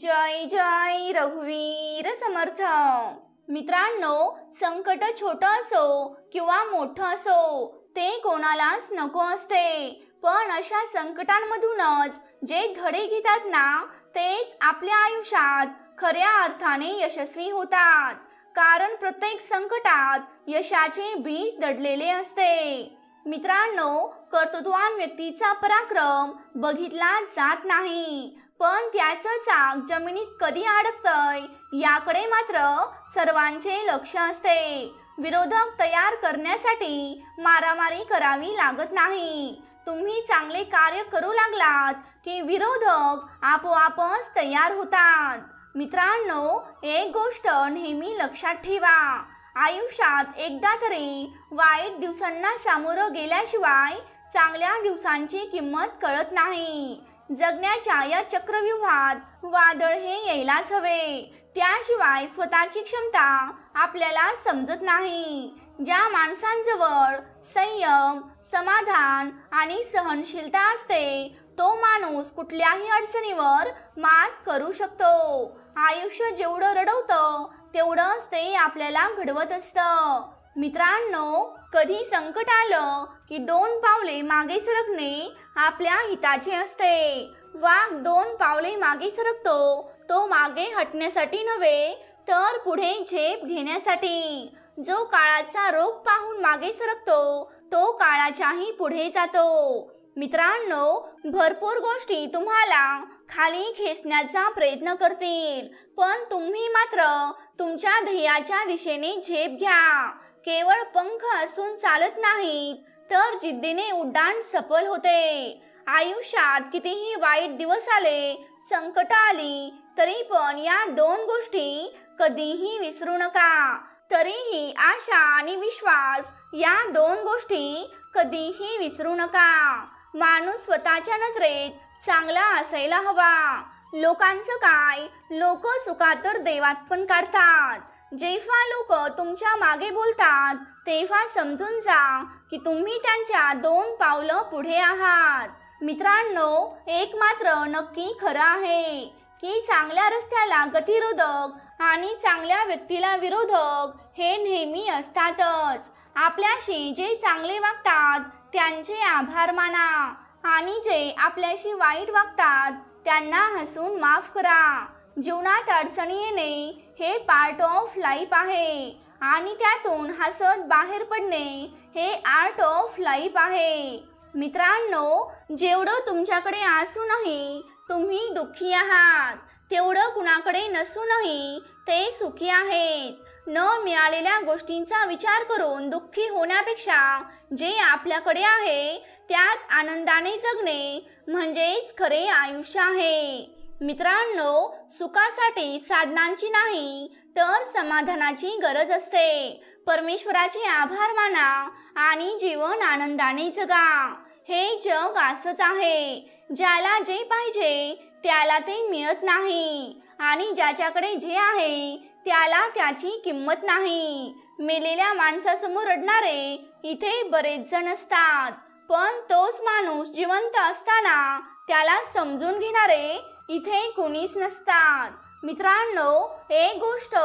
जय जय रघुवीर समर्थ. मित्रांनो संकट छोटं असो किंवा मोठं असो ते कोणालाच नको असते. पण अशा संकटांमधूनच जे धडे घेतात ना तेच आपल्या आयुष्यात खऱ्या अर्थाने यशस्वी होतात. कारण प्रत्येक संकटात यशाचे बीज दडलेले असते. मित्रांनो कर्तृत्वान व्यक्तीचा पराक्रम बघितला जात नाही. पण त्याचं चाक जमिनीत कधी अडकतंय याकडे मात्र सर्वांचे लक्ष असते. विरोधक तयार करण्यासाठी मारामारी करावी लागत नाही. तुम्ही चांगले कार्य करू लागलात की विरोधक आपोआपच तयार होतात. मित्रांनो एक गोष्ट नेहमी लक्षात ठेवा. आयुष्यात एकदा तरी वाईट दिवसांना सामोरं गेल्याशिवाय चांगल्या दिवसांची किंमत कळत नाही. जगण्याच्या या चक्रव्यूहात वादळ हे यायलाच हवे. त्याशिवाय स्वतःची क्षमता आपल्याला समजत नाही. ज्या माणसांजवळ संयम समाधान आणि सहनशीलता असते तो माणूस कुठल्याही अडचणीवर मात करू शकतो. आयुष्य जेवढं रडवतं तेवढंच ते आपल्याला घडवत असतं. मित्रांनो कधी संकट आलं की दोन पावले मागे सरकणे आपल्या हिताचे असते. वाघ दोन पावले मागे सरकतो तो मागे हटण्यासाठी नव्हे तर पुढे झेप घेण्यासाठी. जो काळाचा रोग पाहून मागे सरकतो तो काळाच्याही पुढे जातो. मित्रांनो भरपूर गोष्टी तुम्हाला खाली खेचण्याचा प्रयत्न करतील पण तुम्ही मात्र तुमच्या ध्येयाच्या दिशेने झेप घ्या. केवळ पंख असून चालत नाहीत. तर जिद्दीने उड्डाण सफल होते. आयुष्यात कितीही वाईट दिवस आले संकट आली तरी पण या दोन गोष्टी कधीही विसरू नका. तरीही आशा आणि विश्वास या दोन गोष्टी कधीही विसरू नका. माणूस स्वतःच्या नजरेत चांगला असायला हवा. लोकांचं काय? लोक चुका तर देवात पण काढतात. जेव्हा लोक तुमच्या मागे बोलतात तेव्हा समजून जा की तुम्ही त्यांच्या दोन पावलं पुढे आहात. मित्रांनो एक मात्र नक्की खरं आहे की चांगल्या रस्त्याला गतिरोधक आणि चांगल्या व्यक्तीला विरोधक हे नेहमी असतातच. आपल्याशी जे चांगले वागतात त्यांचे आभार माना आणि जे आपल्याशी वाईट वागतात त्यांना हसून माफ करा. जीवनात अडचणी येणे हे पार्ट ऑफ लाईफ आहे. आणि त्यातून हसत बाहेर पडणे हे आर्ट ऑफ लाईफ आहे. मित्रांनो जेवढं तुमच्याकडे असूनही तुम्ही दुःखी आहात. तेवढं कुणाकडे नसूनही ते सुखी आहेत. न मिळालेल्या गोष्टींचा विचार करून दुःखी होण्यापेक्षा जे आपल्याकडे आहे त्यात आनंदाने जगणे म्हणजेच खरे आयुष्य आहे. मित्रांनो सुखासाठी साधनांची नाही तर समाधानाची गरज असते. परमेश्वराचे आभार माना आणि जीवन आनंदाने जगा. हे जग असंच आहे. ज्याला जे पाहिजे त्याला ते मिळत नाही. आणि ज्याच्याकडे जे आहे त्याला त्याची किंमत नाही. मेलेल्या माणसासमोर रडणारे इथे बरेच जण असतात. पण तोच माणूस जिवंत असताना त्याला समजून घेणारे इथे कुणीच नसतात. मित्रांनो एक गोष्ट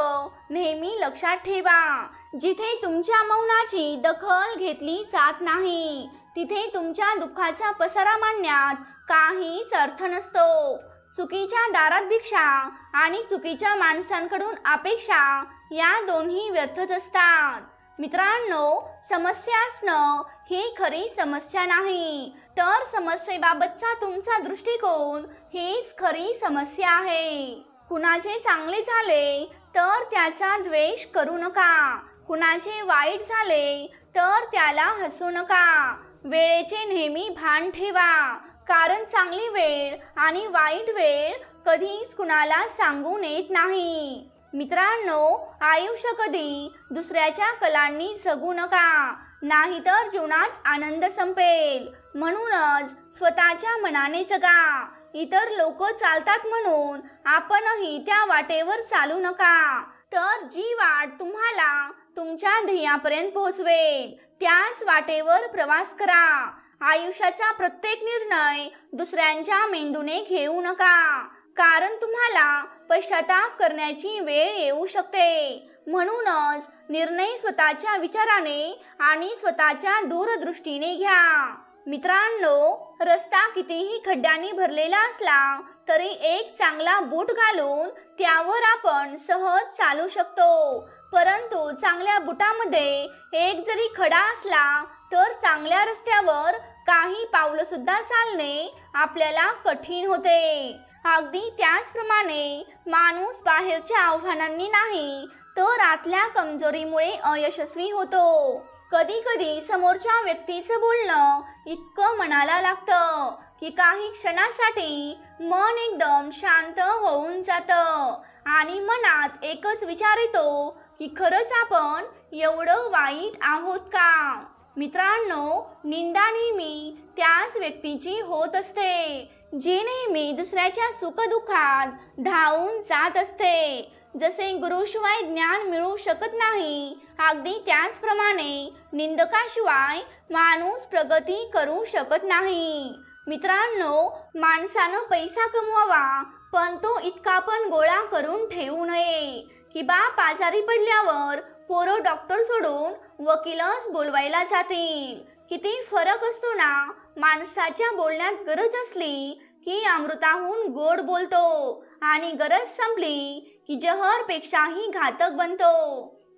नेहमी लक्षात ठेवा. जिथे तुमच्या मौनाची दखल घेतली जात नाही तिथे तुमच्या दुःखाचा पसारा मांडण्यात काहीच अर्थ नसतो. चुकीच्या दारात भिक्षा आणि चुकीच्या माणसांकडून अपेक्षा या दोन्ही व्यर्थच असतात. मित्रांनो समस्या असणं ही खरी समस्या नाही. तर समस्येबाबतचा तुमचा दृष्टिकोन हीच खरी समस्या आहे. कुणाचे चांगले झाले तर त्याचा द्वेष करू नका. कुणाचे वाईट झाले तर त्याला हसू नका. वेळेचे नेहमी भान ठेवा. कारण चांगली वेळ आणि वाईट वेळ कधीच कुणाला सांगून येत नाही. मित्रांनो आयुष्य कधी? दुसऱ्याच्या कलांनी जगू नका. नाहीतर जीवनात आनंद संपेल. म्हणूनच स्वतःच्या मनाने जगा. इतर लोक चालतात म्हणून आपणही त्या वाटेवर चालू नका. तर जी वाट तुम्हाला तुमच्या ध्येयापर्यंत पोहोचवेल त्याच वाटेवर प्रवास करा. आयुष्याचा प्रत्येक निर्णय दुसऱ्यांच्या मेंदूने घेऊ नका. कारण तुम्हाला पश्चाताप करण्याची वेळ येऊ शकते. म्हणूनच निर्णय स्वतःच्या विचाराने आणि स्वतःच्या दूरदृष्टीने घ्या. मित्रांनो रस्ता कितीही खड्ड्यांनी भरलेला असला तरी एक चांगला बूट घालून त्यावर आपण सहज चालू शकतो. परंतु चांगल्या बुटामध्ये एक जरी खडा असला तर चांगल्या रस्त्यावर काही पावलं सुद्धा चालणे आपल्याला कठीण होते. अगदी त्याचप्रमाणे माणूस बाहेरच्या आव्हानांनी नाही तर आतल्या कमजोरीमुळे अयशस्वी होतो. कधी कधी समोरच्या व्यक्तीचं बोलणं इतकं मनाला लागतं की काही क्षणासाठी मन एकदम शांत होऊन जातं आणि मनात एकच विचार येतो की खरंच आपण एवढं वाईट आहोत का? मित्रांनो निंदा नेहमी त्याच व्यक्तीची होत असते. जी नेहमी दुसऱ्याच्या सुखदुःखात धावून जात असते. जसे गुरुशिवाय ज्ञान मिळू शकत नाही अगदी त्याचप्रमाणे निंदकाशिवाय माणूस प्रगती करू शकत नाही. मित्रांनो माणसानं पैसा कमवावा पण तो इतका पण गोळा करून ठेवू नये. की बाप आजारी पडल्यावर पोरं डॉक्टर सोडून वकीलच बोलवायला जातील. किती फरक असतो ना माणसाच्या बोलण्यात गरज असली की अमृताहून गोड बोलतो आणि गरज संपली की जहरपेक्षाही घातक बनतो.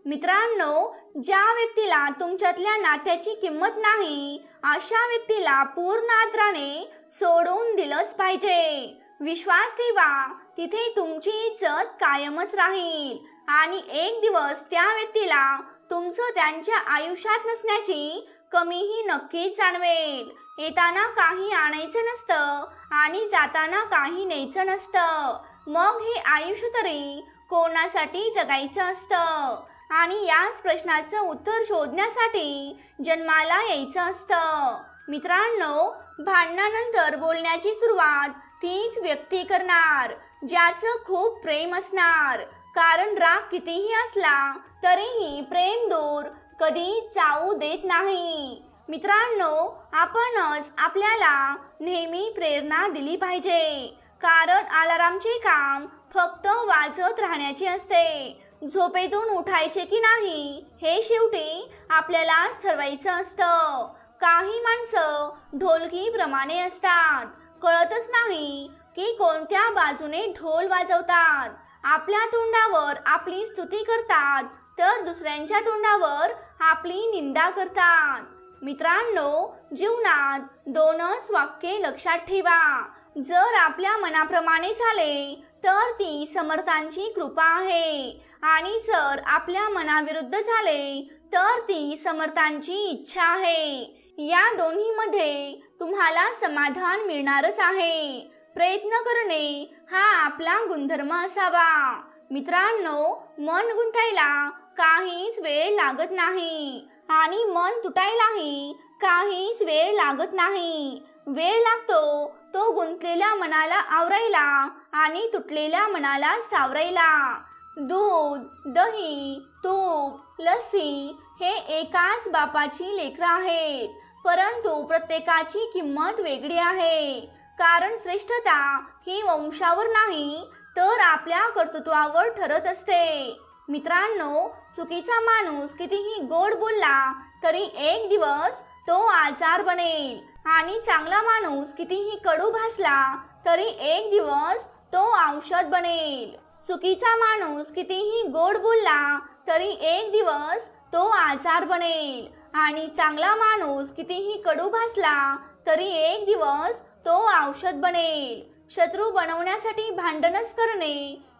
मित्रांनो ज्या व्यक्तीला तुमच्यातल्या नात्याची किंमत नाही अशा व्यक्तीला पूर्ण आदराने सोडून दिलंच पाहिजे. विश्वास ठेवा तिथे तुमची इज्जत कायमच राहील आणि एक दिवस त्या व्यक्तीला तुमचं त्यांच्या आयुष्यात नसण्याची कमीही नक्कीच जाणवेल येताना काही आणायचं नसतं आणि जाताना काही न्यायचं नसतं. मग हे आयुष्य तरी कोणासाठी जगायचं असतं? आणि याच प्रश्नाचं उत्तर शोधण्यासाठी जन्माला यायचं असतं. मित्रांनो भांडणानंतर बोलण्याची सुरुवात तीच व्यक्ती करणार ज्याचं खूप प्रेम असणार. कारण राग कितीही असला तरीही प्रेम दूर कधी जाऊ देत नाही. मित्रांनो आपणच आपल्याला नेहमी प्रेरणा दिली पाहिजे. कारण अलारामचे काम फक्त वाजत राहण्याचे असते. झोपेतून उठायचे की नाही हे शेवटी आपल्यालाच ठरवायचं असतं. काही माणसं ढोलकीप्रमाणे असतात. कळतच नाही की कोणत्या बाजूने ढोल वाजवतात. आपल्या तोंडावर आपली स्तुती करतात तर दुसऱ्यांच्या तोंडावर आपली निंदा करतात. मित्रांनो जीवनात दोनच वाक्ये लक्षात ठेवा. जर आपल्या मनाप्रमाणे झाले तर ती समर्थांची कृपा आहे. आणि जर आपल्या मनाविरुद्ध झाले तर ती समर्थांची इच्छा आहे. या दोन्हीमध्ये तुम्हाला समाधान मिळणारच आहे. प्रयत्न करणे हा आपला गुणधर्म असावा. मित्रांनो मन गुंतायला काहीच वेळ लागत नाही. आणि मन तुटायलाही काहीच वेळ लागत नाही. वेळ लागतो तो गुंतलेल्या मनाला आवरायला आणि तुटलेल्या मनाला सावरायला. दूध दही तूप लस्सी हे एकाच बापाची लेकरं आहेत. परंतु प्रत्येकाची किंमत वेगळी आहे. कारण श्रेष्ठता ही वंशावर नाही तर आपल्या कर्तृत्वावर ठरत असते. मित्रांनो चुकीचा माणूस कितीही गोड बोलला तरी एक दिवस तो आजार बनेल. आणि चांगला माणूस कितीही कडू भासला तरी एक दिवस तो औषध बनेल. चुकीचा माणूस कितीही गोड बोलला तरी एक दिवस तो आजार बनेल. आणि चांगला माणूस कितीही कडू भासला तरी एक दिवस तो औषध बनेल. शत्रू बनवण्यासाठी भांडणच करणे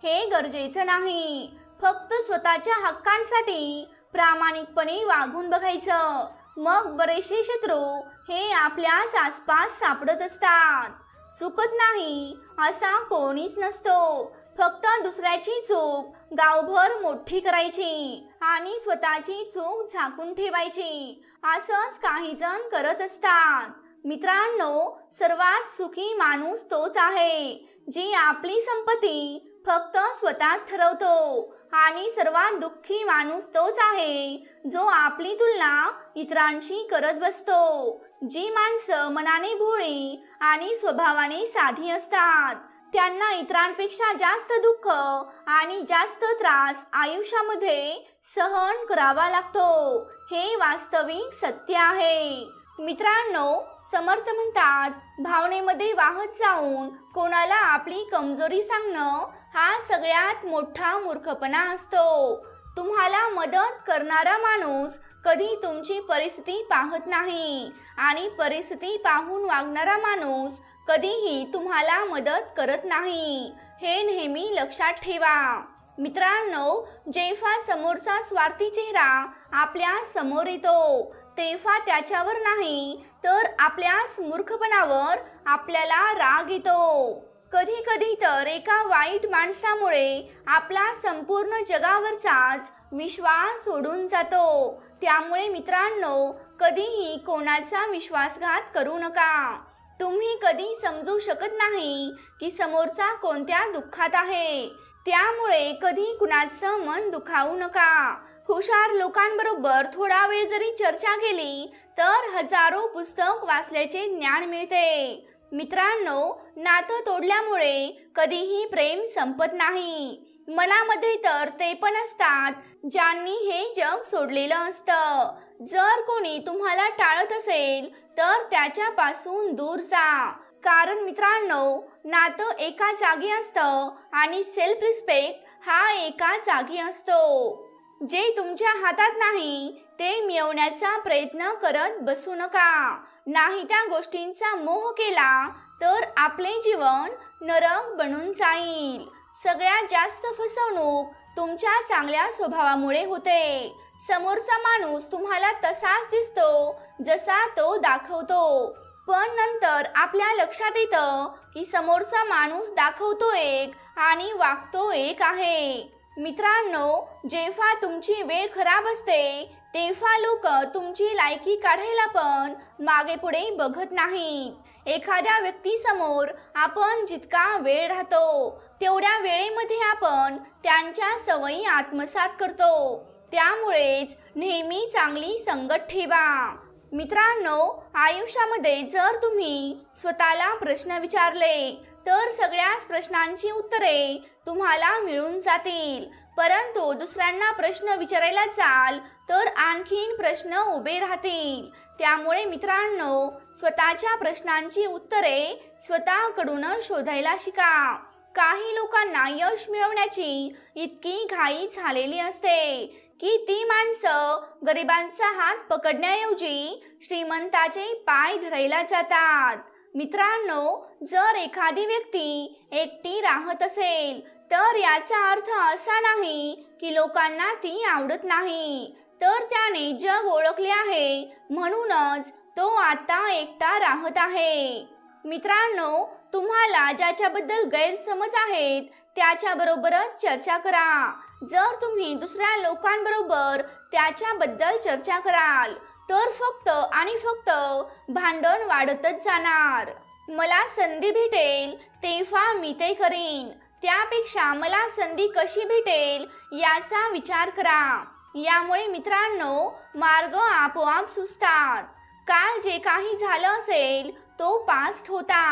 हे गरजेचं नाही. फक्त स्वतःच्या हक्कांसाठी प्रामाणिकपणे वागून बघायचं. मग बरेचसे शत्रू हे आपल्याच आसपास सापडत असतात. चुकत नाही असा कोणीच नसतो. फक्त दुसऱ्याची चूक गावभर मोठी करायची आणि स्वतःची चूक झाकून ठेवायची. असंच काही जण करत असतात. मित्रांनो सर्वात सुखी माणूस तोच आहे. जी आपली संपत्ती फक्त स्वतःच ठरवतो. आणि सर्वात दुःखी माणूस तोच आहे जो आपली तुलना इतरांशी करत बसतो. जी माणसं मनाने भोळी आणि स्वभावाने साधी असतात त्यांना इतरांपेक्षा जास्त दुःख आणि जास्त त्रास आयुष्यामध्ये सहन करावा लागतो. हे वास्तविक सत्य आहे. मित्रांनो समर्थ म्हणतात भावनेमध्ये वाहत जाऊन कोणाला आपली कमजोरी सांगणं हा सगळ्यात मोठा मूर्खपणा असतो. तुम्हाला मदत करणारा माणूस कधी तुमची परिस्थिती पाहत नाही आणि परिस्थिती पाहून वागणारा माणूस कधीही तुम्हाला मदत करत नाही. हे नेहमी लक्षात ठेवा. मित्रांनो जेव्हा समोरचा स्वार्थी चेहरा आपल्यासमोर येतो तेव्हा त्याच्यावर नाही तर आपल्याच मूर्खपणावर आपल्याला राग येतो. कधी कधी तर एका वाईट माणसामुळे आपला संपूर्ण जगावरचाच विश्वास सोडून जातो. त्यामुळे मित्रांनो कधीही कोणाचा विश्वासघात करू नका. तुम्ही कधी समजू शकत नाही की समोरचा कोणत्या दुःखात आहे. त्यामुळे कधी कुणाचं मन दुखावू नका. हुशार लोकांबरोबर थोडा वेळ जरी चर्चा केली तर हजारो पुस्तक वाचल्याचे ज्ञान मिळते. मित्रांनो नातं तोडल्यामुळे कधीही प्रेम संपत नाही. मनामध्ये तर ते पण असतात ज्यांनी हे जग सोडलेलं असतं. जर कोणी तुम्हाला टाळत असेल तर त्याच्यापासून दूर जा. कारण मित्रांनो नातं एका जागी असतं आणि सेल्फ रिस्पेक्ट हा एका जागी असतो. जे तुमच्या हातात नाही ते मिळवण्याचा प्रयत्न करत बसू नका. नाही त्या गोष्टींचा मोह केला तर आपले जीवन नरक बनून जाईल. सगळ्यात जास्त फसवणूक तुमच्या चांगल्या स्वभावामुळे होते. समोरचा माणूस तुम्हाला तसाच दिसतो जसा तो दाखवतो. पण नंतर आपल्या लक्षात येतं की समोरचा माणूस दाखवतो एक आणि वागतो एक आहे. मित्रांनो जेव्हा तुमची वेळ खराब असते तेव्हा लोक तुमची लायकी काढायला पण मागे पुढे बघत नाहीत. एखाद्या व्यक्तीसमोर आपण जितका वेळ राहतो तेवढ्या वेळेमध्ये आपण त्यांच्या सवयी आत्मसात करतो. त्यामुळेच नेहमी चांगली संगत ठेवा. मित्रांनो आयुष्यामध्ये जर तुम्ही स्वतःला प्रश्न विचारले तर सगळ्याच प्रश्नांची उत्तरे तुम्हाला मिळून जातील. परंतु दुसऱ्यांना प्रश्न विचारायला जाल तर आणखीन प्रश्न उभे राहतील. त्यामुळे मित्रांनो स्वतःच्या प्रश्नांची उत्तरे स्वतःकडून शोधायला शिका. काही लोकांना यश मिळवण्याची इतकी घाई झालेली असते की ती माणसं गरिबांचा हात पकडण्याऐवजी श्रीमंताचे पाय धरायला जातात. मित्रांनो जर एखादी व्यक्ती एकटी राहत असेल तर याचा अर्थ असा नाही की लोकांना ती आवडत नाही. तर त्याने जग ओळखले आहे. म्हणूनच तो आता एकटा राहत आहे. मित्रांनो तुम्हाला ज्याच्याबद्दल गैरसमज आहेत त्याच्याबरोबरच चर्चा करा. जर तुम्ही दुसऱ्या लोकांबरोबर त्याच्याबद्दल चर्चा कराल तर फक्त आणि फक्त भांडण वाढतच जाणार. मला संधी भेटेल तेव्हा मी ते करीन. त्यापेक्षा मला संधी कशी भेटेल याचा विचार करा. यामुळे मित्रांनो मार्ग आपोआप सुचतात. काल जे काही झालं असेल तो पास्ट होता.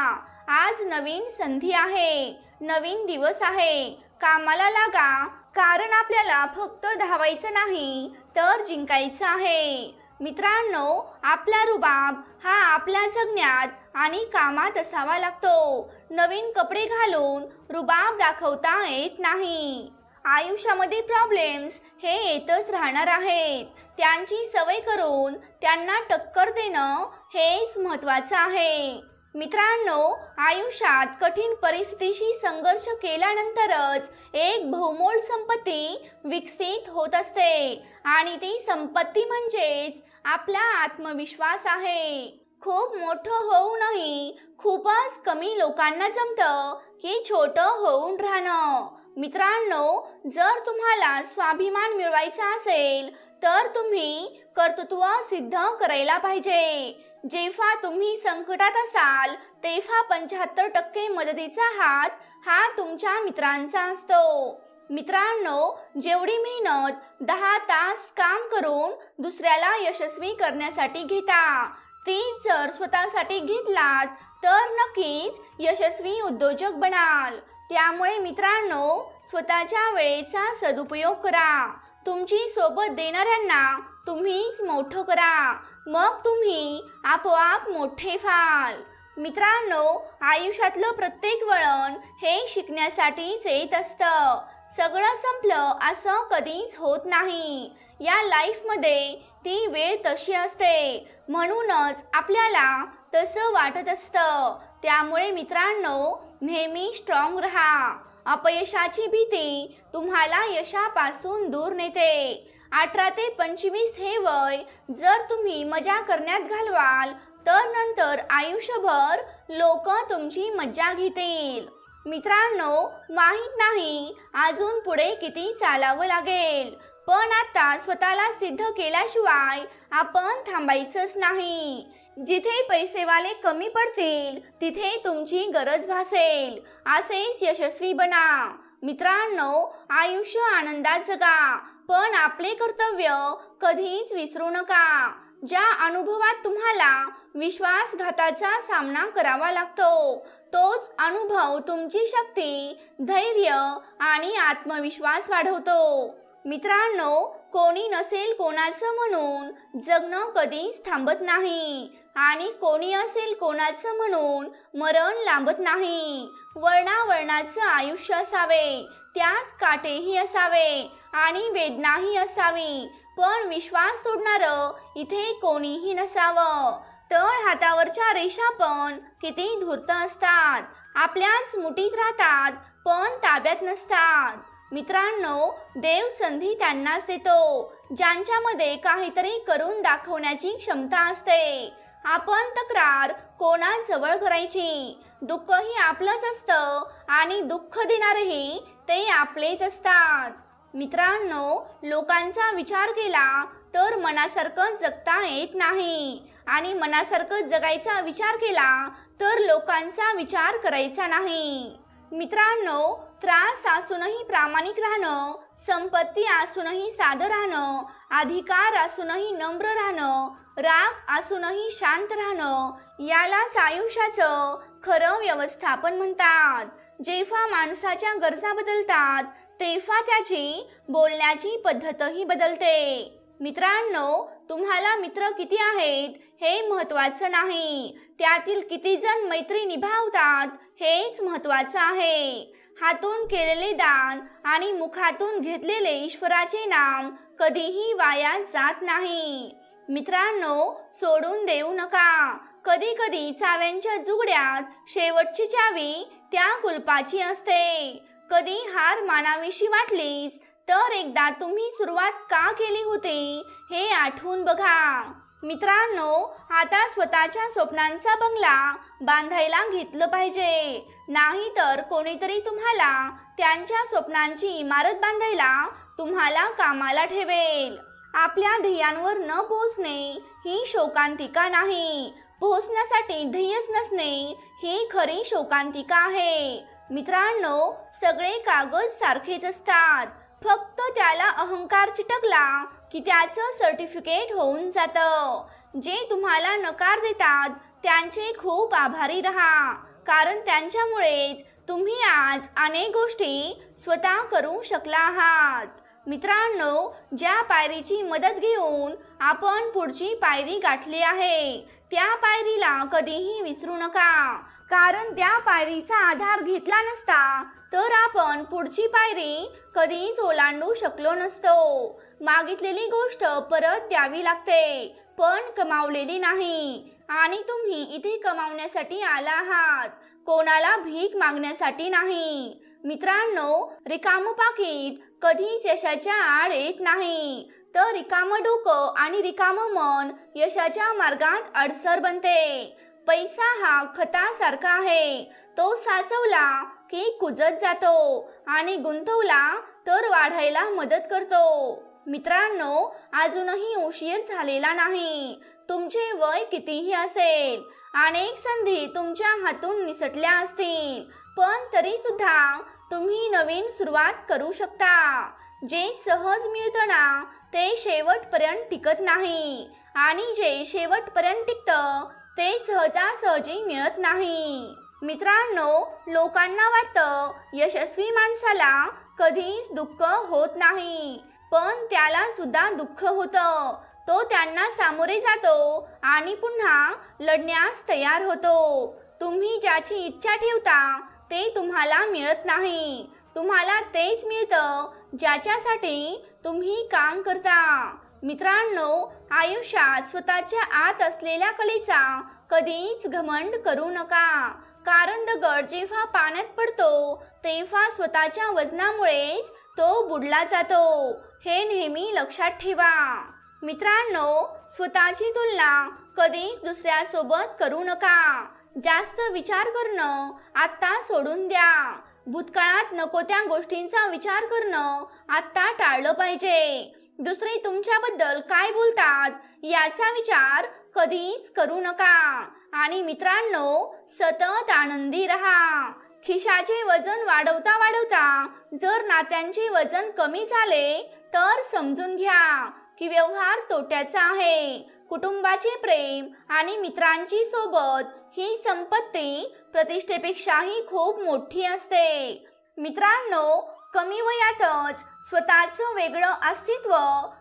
आज नवीन संधी आहे नवीन दिवस आहे. कामाला लागा कारण आपल्याला फक्त धावायचं नाही तर जिंकायचं आहे. मित्रांनो आपला रुबाब हा आपल्या जगण्यात आणि कामात असावा लागतो. नवीन कपडे घालून रुबाब दाखवता येत नाही. आयुष्यामध्ये प्रॉब्लेम्स हे येतच राहणार आहेत. त्यांची सवय करून त्यांना टक्कर देणं हेच महत्त्वाचं आहे. मित्रांनो आयुष्यात कठीण परिस्थितीशी संघर्ष केल्यानंतरच एक बहुमोल संपत्ती विकसित होत असते. आणि ती संपत्ती म्हणजेच आपला आत्मविश्वास आहे. खूप मोठं होऊनही खूपच कमी लोकांना जमतं की छोटं होऊन राहणं. मित्रांनो जर तुम्हाला स्वाभिमान मिळवायचा असेल तर तुम्ही कर्तृत्व सिद्ध करायला पाहिजे. जेव्हा तुम्ही संकटात असाल तेव्हा पंच्याहत्तर टक्के मदतीचा हात हा तुमच्या मित्रांचा असतो. मित्रांनो जेवढी मेहनत दहा तास काम करून दुसऱ्याला यशस्वी करण्यासाठी घेता. ती जर स्वतःसाठी घेतलात तर नक्कीच यशस्वी उद्योजक बनाल. त्यामुळे मित्रांनो स्वतःच्या वेळेचा सदुपयोग करा. तुमची सोबत देणाऱ्यांना तुम्हीच मोठं करा. मग तुम्ही आपोआप मोठे व्हाल. मित्रांनो आयुष्यातलं प्रत्येक वळण हे शिकण्यासाठीच येत असतं. सगळं संपलं असं कधीच होत नाही. या लाईफमध्ये ती वेळ तशी असते. म्हणूनच आपल्याला तसं वाटत असतं. त्यामुळे मित्रांनो नेहमी स्ट्रॉंग राहा. अपयशाची भीती तुम्हाला यशापासून दूर नेते. अठरा ते पंचवीस हे वय जर तुम्ही मजा करण्यात घालवाल तर नंतर आयुष्यभर लोक तुमची मज्जा घेतील. मित्रांनो माहीत नाही अजून पुढे किती चालावं लागेल पण आता स्वतःला सिद्ध केल्याशिवाय आपण थांबायचंच नाही. जिथे पैसेवाले कमी पडतील तिथे तुमची गरज भासेल. असेच यशस्वी बना. मित्रांनो आयुष्य आनंदात जगा. पण आपले कर्तव्य कधीच विसरू नका. ज्या अनुभवात तुम्हाला विश्वासघाताचा सामना करावा लागतो तोच अनुभव तुमची शक्ती धैर्य आणि आत्मविश्वास वाढवतो. मित्रांनो कोणी नसेल कोणाचं म्हणून जगणं कधीच थांबत नाही. आणि कोणी असेल कोणाचं म्हणून मरण लांबत नाही. वर्णावर्णाचं आयुष्य असावे त्यात काटेही असावे आणि वेदनाही असावी. पण विश्वास सोडणारं इथे कोणीही नसावं. तळ हातावरच्या रेषा पण किती धूर्त असतात. आपल्याच मुठीत राहतात पण ताब्यात नसतात. मित्रांनो देव संधी त्यांनाच देतो ज्यांच्यामध्ये काहीतरी करून दाखवण्याची क्षमता असते. आपण तक्रार कोणाजवळ करायची? दुःखही आपलंच असतं आणि दुःख देणारही ते आपलेच असतात. मित्रांनो लोकांचा विचार केला तर मनासारखं जगता येत नाही. आणि मनासारखं जगायचा विचार केला तर लोकांचा विचार करायचा नाही. मित्रांनो त्रास असूनही प्रामाणिक राहणं संपत्ती असूनही साधं राहणं अधिकार असूनही नम्र राहणं राग असूनही शांत राहणं यालाच आयुष्याचं खरं व्यवस्थापन म्हणतात. जेव्हा माणसाच्या गरजा बदलतात तेव्हा त्याची बोलण्याची पद्धतही बदलते. मित्रांनो तुम्हाला मित्र किती आहेत हे महत्वाचं नाही. त्यातील किती जण मैत्री निभावतात हेच महत्वाचं आहे. हातून केलेले दान आणि मुखातून घेतलेले ईश्वराचे नाम कधीही वाया जात नाही. मित्रांनो सोडून देऊ नका. कधी कधी चाव्यांच्या जुगड्यात शेवटची चावी त्या कुलपाची असते. कधी हार मानावीशी वाटलीच तर एकदा तुम्ही सुरुवात का केली होती हे आठवून बघा. मित्रांनो आता स्वतःच्या स्वप्नांचा बंगला बांधायला घेतलं पाहिजे. नाही तर कोणीतरी तुम्हाला त्यांच्या स्वप्नांची इमारत बांधायला तुम्हाला कामाला ठेवेल. आपल्या ध्येयांवर न पोहोचणे ही शोकांतिका नाही. पोहोचण्यासाठी ध्येयच नसणे ही खरी शोकांतिका आहे. मित्रांनो सगळे कागद सारखेच असतात. फक्त त्याला अहंकार चिटकला की त्याचं सर्टिफिकेट होऊन जातं. जे तुम्हाला नकार देतात त्यांचे खूप आभारी राहा. कारण त्यांच्यामुळेच तुम्ही आज अनेक गोष्टी स्वतः करू शकला आहात. मित्रांनो ज्या पायरीची मदत घेऊन आपण पुढची पायरी गाठली आहे त्या पायरीला कधीही विसरू नका. कारण त्या पायरीचा आधार घेतला नसता तर आपण पुढची पायरी कधीच ओलांडू शकलो नसतो. मागितलेली गोष्ट परत द्यावी लागते पण कमावलेली नाही. आणि तुम्ही इथे कमावण्यासाठी आला आहात कोणाला भीक मागण्यासाठी नाही. मित्रांनो रिकाम पाकिट कधीच यशाच्या आड येत नाही. तर रिकामं डोकं आणि रिकामं मन यशाच्या मार्गात अडसर बनते. पैसा हा खतासारखा आहे. तो साचवला की कुजत जातो आणि गुंतवला तर वाढायला मदत करतो. मित्रांनो अजूनही उशीर झालेला नाही. तुमचे वय कितीही असेल अनेक संधी तुमच्या हातून निसटल्या असतील. पण तरी सुद्धा तुम्ही नवीन सुरुवात करू शकता. जे सहज मिळतं ना ते शेवटपर्यंत टिकत नाही. आणि जे शेवटपर्यंत टिकतं ते सहजासहजी मिळत नाही. मित्रांनो लोकांना वाटतं यशस्वी माणसाला कधीच दुःख होत नाही. पण त्याला सुद्धा दुःख होतं. तो त्यांना सामोरे जातो आणि पुन्हा लढण्यास तयार होतो. तुम्ही ज्याची इच्छा ठेवता ते तुम्हाला मिळत नाही. तुम्हाला तेच मिळतं ज्याच्यासाठी तुम्ही काम करता. मित्रांनो आयुष्यात स्वतःच्या आत असलेल्या कलेचा कधीच घमंड करू नका. कारण दगड जेव्हा पाण्यात पडतो तेव्हा स्वतःच्या वजनामुळेच तो बुडला जातो. हे नेहमी लक्षात ठेवा. मित्रांनो स्वतःची तुलना कधीच दुसऱ्यासोबत करू नका. जास्त विचार करणं आत्ता सोडून द्या. भूतकाळात नको त्या गोष्टींचा विचार करणं आत्ता टाळलं पाहिजे. दुसरे तुमच्याबद्दल काय बोलतात याचा विचार कधीच करू नका. आणि मित्रांनो सतत आनंदी राहा. खिशाचे वजन वाढवता वाढवता जर नात्यांचे वजन कमी झाले तर समजून घ्या की व्यवहार तोट्याचा आहे. कुटुंबाचे प्रेम आणि मित्रांची सोबत ही संपत्ती प्रतिष्ठेपेक्षाही खूप मोठी असते. मित्रांनो कमी वयातच स्वतःचं वेगळं अस्तित्व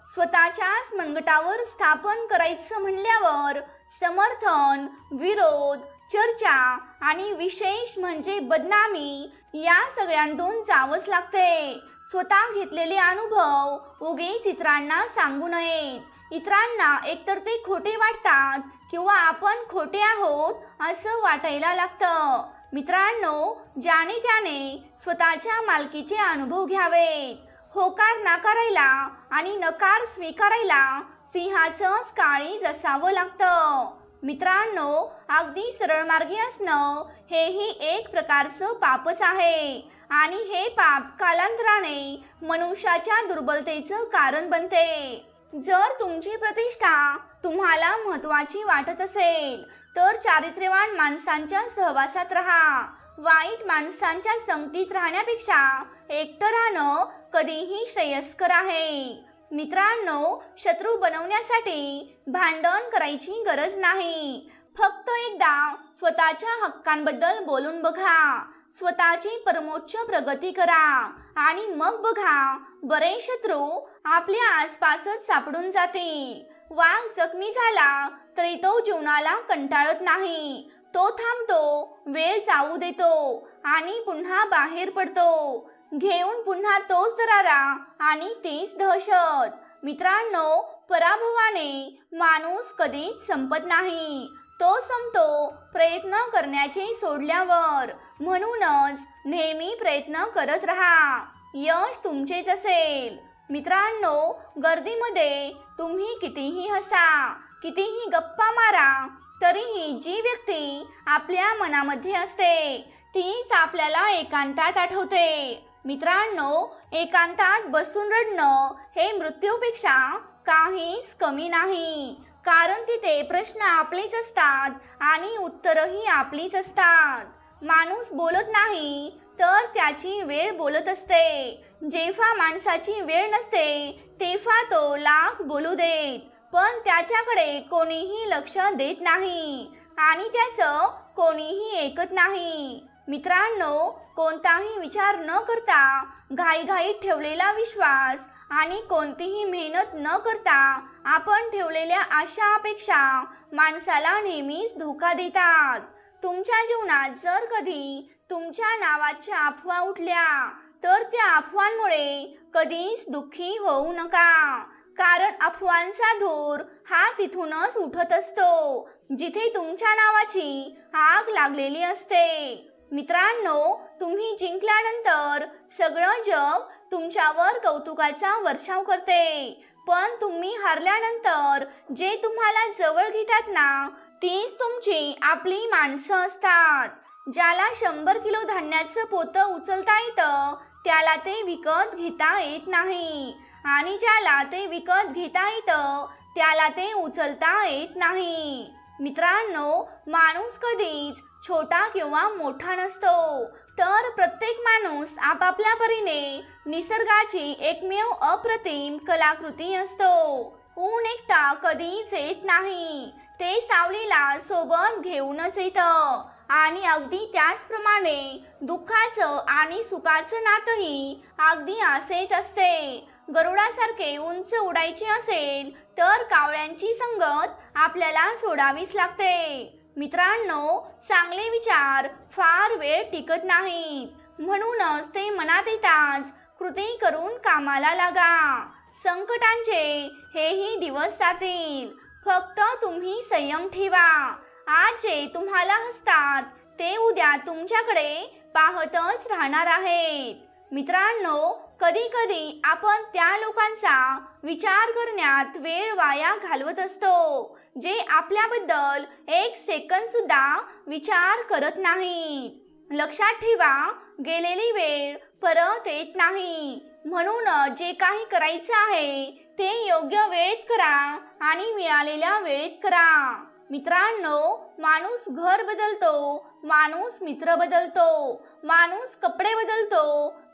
स्वतःच्याच मनगटावर स्थापन करायचं म्हणल्यावर समर्थन विरोध चर्चा आणि विशेष म्हणजे बदनामी या सगळ्यांतून जावंच लागते. स्वतः घेतलेले अनुभव उगे इतरांना सांगू नयेत. इतरांना एकतर ते खोटे वाटतात किंवा आपण खोटे आहोत असं वाटायला लागतं. मित्रांनो ज्याने त्याने स्वतःच्या मालकीचे अनुभव घ्यावेत होकार नाकारायला आणि नकार स्वीकारायला सिंहाचंच काळीज असावं लागतं. मित्रांनो अगदी सरळ मार्गी असणं हेही एक प्रकारचं पापच आहे. आणि हे पाप कालांतराने मनुष्याच्या दुर्बलतेचं कारण बनते. जर तुमची प्रतिष्ठा तुम्हाला महत्वाची वाटत असेल तर चारित्र्यवान माणसांच्या सहवासात राहा. वाईट माणसांच्या संगतीत राहण्यापेक्षा एकटं राहणं कधीही श्रेयस्कर आहे. मित्रांनो शत्रू बनवण्यासाठी भांडण करायची गरज नाही. फक्त एकदा स्वतःच्या हक्कांबद्दल बोलून बघा. स्वतःची परमोच्च प्रगती करा. आणि मग बघा बरेच शत्रू आपल्या आसपासच सापडून जातील वाघ जखमी झाला तरी तो जीवनाला कंटाळत नाही. तो थांबतो वेळ जाऊ देतो आणि पुन्हा बाहेर पडतो. घेऊन पुन्हा तोच दरारा आणि तीच दहशत. मित्रांनो पराभवाने माणूस कधीच संपत नाही. तो संपतो प्रयत्न करण्याचे सोडल्यावर म्हणूनच नेहमी प्रयत्न करत राहा. यश तुमचेच असेल. मित्रांनो गर्दीमध्ये तुम्ही कितीही हसा कितीही गप्पा मारा तरीही जी व्यक्ती आपल्या मनामध्ये असते तीच आपल्याला एकांतात आठवते. मित्रांनो एकांतात बसून रडणं हे मृत्यूपेक्षा काहीच कमी नाही. कारण तिथे प्रश्न आपलेच असतात आणि उत्तरही आपलीच असतात. माणूस बोलत नाही तर त्याची वेळ बोलत असते. जेव्हा माणसाची वेळ नसते तेव्हा तो लाख बोलू देत. पण त्याच्याकडे कोणीही लक्ष देत नाही आणि त्याचं कोणीही ऐकत नाही. मित्रांनो कोणताही विचार न करता घाईघाईत ठेवलेला विश्वास आणि कोणतीही मेहनत न करता आपण ठेवलेल्या आशा अपेक्षा माणसाला नेहमीच धोका देतात. तुमच्या जीवनात जर कधी तुमच्या नावाच्या अफवा उठल्या तर त्या अफवांमुळे कधीच दुःखी होऊ नका. कारण अफवांचा धूर हा तिथूनच उठत असतो जिथे तुमच्या नावाची आग लागलेली असते. मित्रांनो तुम्ही जिंकल्यानंतर सगळं जग तुमच्यावर कौतुकाचा वर्षाव करते. पण तुम्ही हारल्यानंतर जे तुम्हाला जवळ घेतात ना तीच तुमची आपली माणसं असतात. ज्याला शंभर किलो धान्याचं पोतं उचलता येतं त्याला ते विकत घेता येत नाही. आणि ज्याला ते विकत घेता येतं त्याला ते उचलता येत नाही. मित्रांनो माणूस कधीच छोटा किंवा मोठा नसतो. तर प्रत्येक माणूस आपापल्या परीने निसर्गाची एकमेव अप्रतिम कलाकृती असतो. ऊन एकटा कधीच येत नाही. ते सावलीला सोबत घेऊनच येतं. आणि अगदी त्याचप्रमाणे दुःखाचं आणि सुखाचं नातंही अगदी असेच असते. गरुडासारखे उंच उडायचे असेल तर कावळ्यांची संगत आपल्याला सोडावीच लागते. मित्रांनो चांगले विचार फार वेळ टिकत नाहीत. म्हणूनच ते मनात येताच कृती करून कामाला लागा. संकटांचे हेही दिवस जातील. फक्त तुम्ही संयम ठेवा. आज जे तुम्हाला हसतात ते उद्या तुमच्याकडे पाहतच राहणार आहेत. मित्रांनो कधी कधी आपण त्या लोकांचा विचार करण्यात वेळ वाया घालवत असतो. जे आपल्याबद्दल एक सेकंद सुद्धा विचार करत नाहीत. लक्षात ठेवा गेलेली वेळ परत येत नाही. म्हणून जे काही करायचं आहे ते योग्य वेळेत करा आणि मिळालेल्या वेळेत करा. मित्रांनो माणूस घर बदलतो माणूस मित्र बदलतो माणूस कपडे बदलतो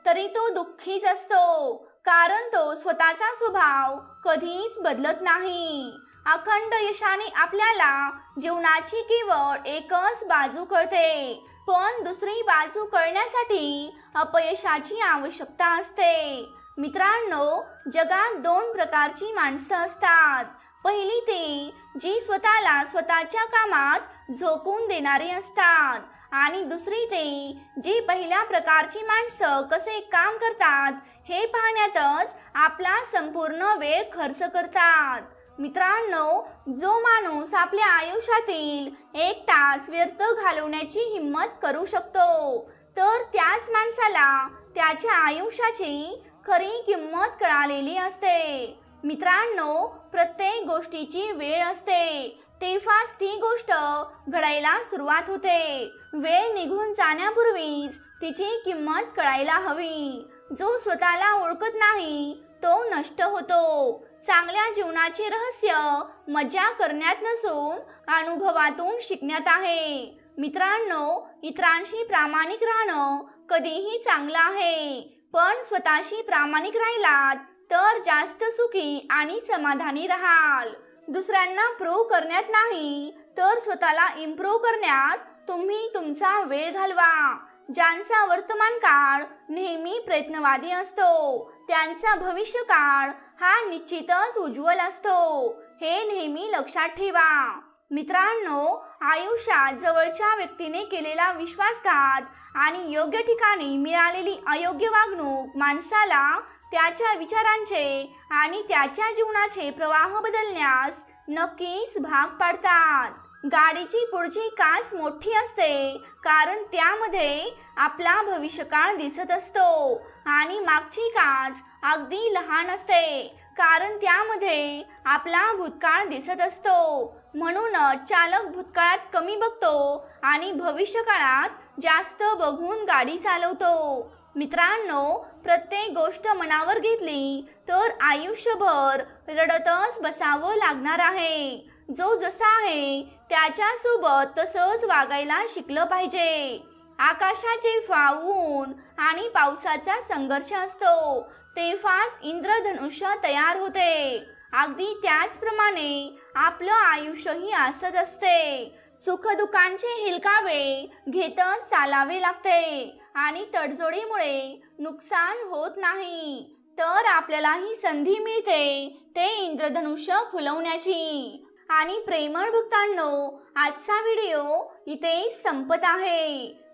तरी तो दुःखीच असतो कारण तो स्वतःचा स्वभाव कधीच बदलत नाही. अखंड यशाने आपल्याला जीवनाची केवळ एकच बाजू कळते. पण दुसरी बाजू कळण्यासाठी अपयशाची आवश्यकता असते. मित्रांनो जगात दोन प्रकारची माणसं असतात. पहिली ती जी स्वतःला स्वतःच्या कामात झोकून देणारी असतात. आणि दुसरी ती जी पहिल्या प्रकारची माणसं कसे काम करतात हे पाहण्यातच आपला संपूर्ण वेळ खर्च करतात. मित्रांनो जो माणूस आपल्या आयुष्यातील एक तास व्यर्थ घालवण्याची हिंमत करू शकतो तर त्याच माणसाला त्याच्या आयुष्याची खरी किंमत कळालेली असते. मित्रांनो प्रत्येक गोष्टीची वेळ असते. तेव्हाच ती गोष्ट घडायला सुरुवात होते. वेळ निघून जाण्यापूर्वीच तिची किंमत कळायला हवी. जो स्वतःला ओळखत नाही तो नष्ट होतो. चांगल्या जीवनाचे रहस्य मजा करण्यात नसून अनुभवातून शिकण्यात आहे. मित्रांनो इतरांशी प्रामाणिक राहणं कधीही चांगलं आहे. पण स्वतःशी प्रामाणिक राहिलात तर जास्त सुखी आणि समाधानी राहाल. दुसऱ्यांना प्रूव्ह करण्यात नाही तर स्वतःला इम्प्रूव्ह करण्यात तुम्ही तुमचा वेळ घालवा. ज्यांचा वर्तमान काळ नेहमी प्रयत्नवादी असतो त्यांचा भविष्य काळ हा निश्चितच उज्ज्वल असतो. हे नेहमी लक्षात ठेवा. मित्रांनो आयुष्यात जवळच्या व्यक्तीने केलेला विश्वासघात आणि योग्य ठिकाणी मिळालेली अयोग्य वागणूक माणसाला त्याच्या विचारांचे आणि त्याच्या जीवनाचे प्रवाह बदलण्यास नक्कीच भाग पाडतात. गाडीची पुढची काच मोठी असते कारण त्यामध्ये आपला भविष्यकाळ दिसत असतो. आणि मागची काच अगदी लहान असते. कारण त्यामध्ये आपला भूतकाळ दिसत असतो. म्हणूनच चालक भूतकाळात कमी बघतो आणि भविष्यकाळात जास्त बघून गाडी चालवतो. मित्रांनो प्रत्येक गोष्ट मनावर घेतली तर आयुष्यभर रडतच बसावं लागणार आहे. जो जसा आहे त्याच्यासोबत तसंच वागायला शिकलं पाहिजे. आकाशाचे फावून आणि पावसाचा संघर्ष असतो. तेव्हाच इंद्रधनुष्य तयार होते. अगदी त्याचप्रमाणे आपलं आयुष्यही असंच असते. सुखदुःखांचे हिलकावे घेतच चालावे लागते आणि तडजोडीमुळे नुकसान होत नाही. तर आपल्याला ही संधी मिळते ते इंद्रधनुष्य फुलवण्याची. आणि प्रेमळ भक्तांनो आजचा व्हिडिओ इथे संपत आहे.